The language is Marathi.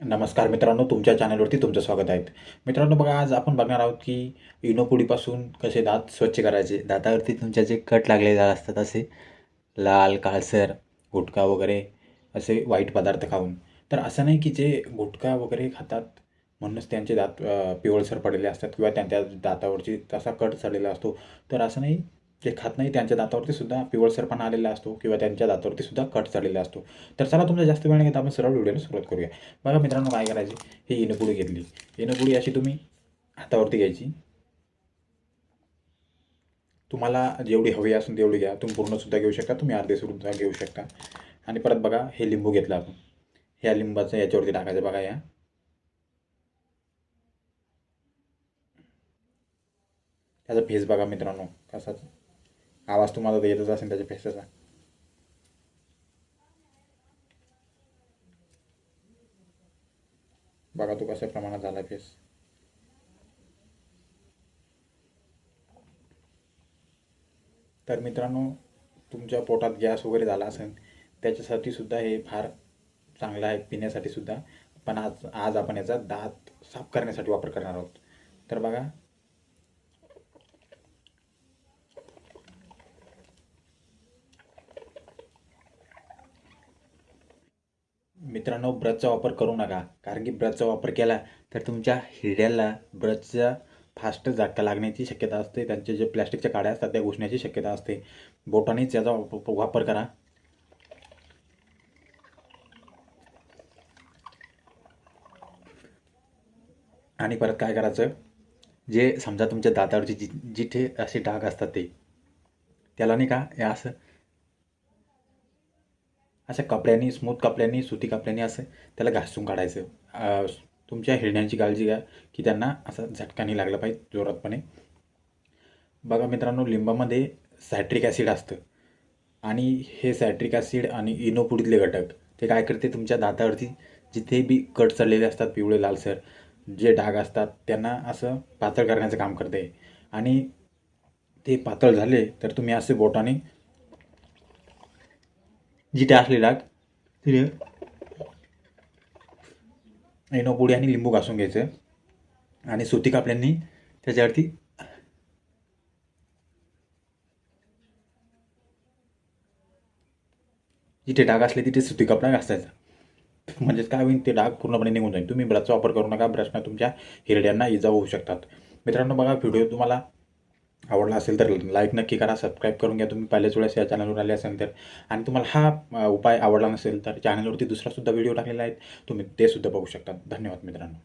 नमस्कार मित्रांनो तुमच्या चॅनलवरती तुमचं स्वागत आहे. मित्रांनो बघा आज आपण बघणार आहोत की इनोपुडीपासून कसे दात स्वच्छ करायचे. दातावरती तुमच्या जे कट लागलेले दात असतात असे लाल काळसर गुटखा वगैरे असे वाईट पदार्थ खाऊन. तर असं नाही की जे गुटखा वगैरे खातात म्हणूनच त्यांचे दात पिवळसर पडलेले असतात किंवा त्यांच्या दातावरची तसा कट चढलेला असतो. तर असं नाही जे खात नाही त्यांच्या दातावरती सुद्धा पिवळसरपणा आलेला असतो किंवा त्यांच्या दातावरती सुद्धा कट चढलेला असतो. तर चला तुमचा जास्त वेळ नाही घेता आपण सरळ व्हिडिओला सुरुवात करूया. बघा मित्रांनो काय करायची? ही इनपुडी घेतली. इनपुडी अशी तुम्ही हातावरती घ्यायची. तुम्हाला जेवढी हवी असून तेवढी घ्या. तुम्ही पूर्णसुद्धा घेऊ शकता तुम्ही अर्धे सुद्धा घेऊ शकता. आणि परत बघा हे लिंबू घेतलं आपण. ह्या लिंबाचं याच्यावरती टाकायचं. बघा या. त्याचा फेस बघा मित्रांनो कसाच. आवाज तुम्हाला तर येतच असेल त्याच्या फेसचा बघा तो कशा प्रमाणात झाला फेस तर मित्रांनो तुमच्या पोटात गॅस वगैरे झाला असेल त्याच्यासाठी सुद्धा हे फार चांगलं आहे पिण्यासाठी सुद्धा पण आज आज आपण याचा दात साफ करण्यासाठी वापर करणार आहोत तर बघा मित्रांनो ब्रशचा वापर करू नका. कारण की ब्रशचा वापर केला तर तुमच्या हिरड्याला ब्रशचा फास्ट झटका लागण्याची शक्यता असते. त्यांचे जे प्लॅस्टिकच्या काड्या असतात त्या घुसण्याची शक्यता असते. बोटानेच याचा वापर करा. आणि परत काय करायचं? जे समजा तुमच्या दातावरचे जि जिथे असे डाग असतात ते. त्याला नाही का हे असं अशा कपड्यांनी स्मूथ कपड्यांनी सुती कपड्यांनी असं त्याला घासून काढायचं. तुमच्या हिरण्यांची काळजी घ्या की त्यांना असं झटका नाही लागला पाहिजे जोरातपणे. बघा मित्रांनो लिंबामध्ये सायट्रिक ॲसिड असतं. आणि हे सॅट्रिक ॲसिड आणि इनोपुडीतले घटक ते काय करते तुमच्या दातावरती जिथे बी कट चढलेले असतात पिवळे लालसर जे डाग असतात त्यांना असं पातळ करण्याचं काम करते. आणि ते पातळ झाले तर तुम्ही असे बोटाने जिथे असले डाग तिथे इनोपुडी आणि लिंबू घासून घ्यायचं. आणि सुती कापड्यांनी त्याच्यावरती जिथे डाग असले तिथे सुती कपडा घासायचा. म्हणजेच काय होईल ते डाग पूर्णपणे निघून जाईल. तुम्ही ब्रशचा वापर करू नका ब्रशनं तुमच्या हिरड्यांना इजा होऊ शकतात. मित्रांनो बघा व्हिडिओ तुम्हाला आवडला असेल तर लाईक नक्की करा सबस्क्राईब करून घ्या. तुम्ही पहिल्याच वेळेस या चॅनलवर आले असेल तर. आणि तुम्हाला हा उपाय आवडला नसेल तर चॅनलवरती दुसरासुद्धा व्हिडिओ टाकलेला आहे. तुम्ही ते सुद्धा बघू शकता. धन्यवाद मित्रांनो.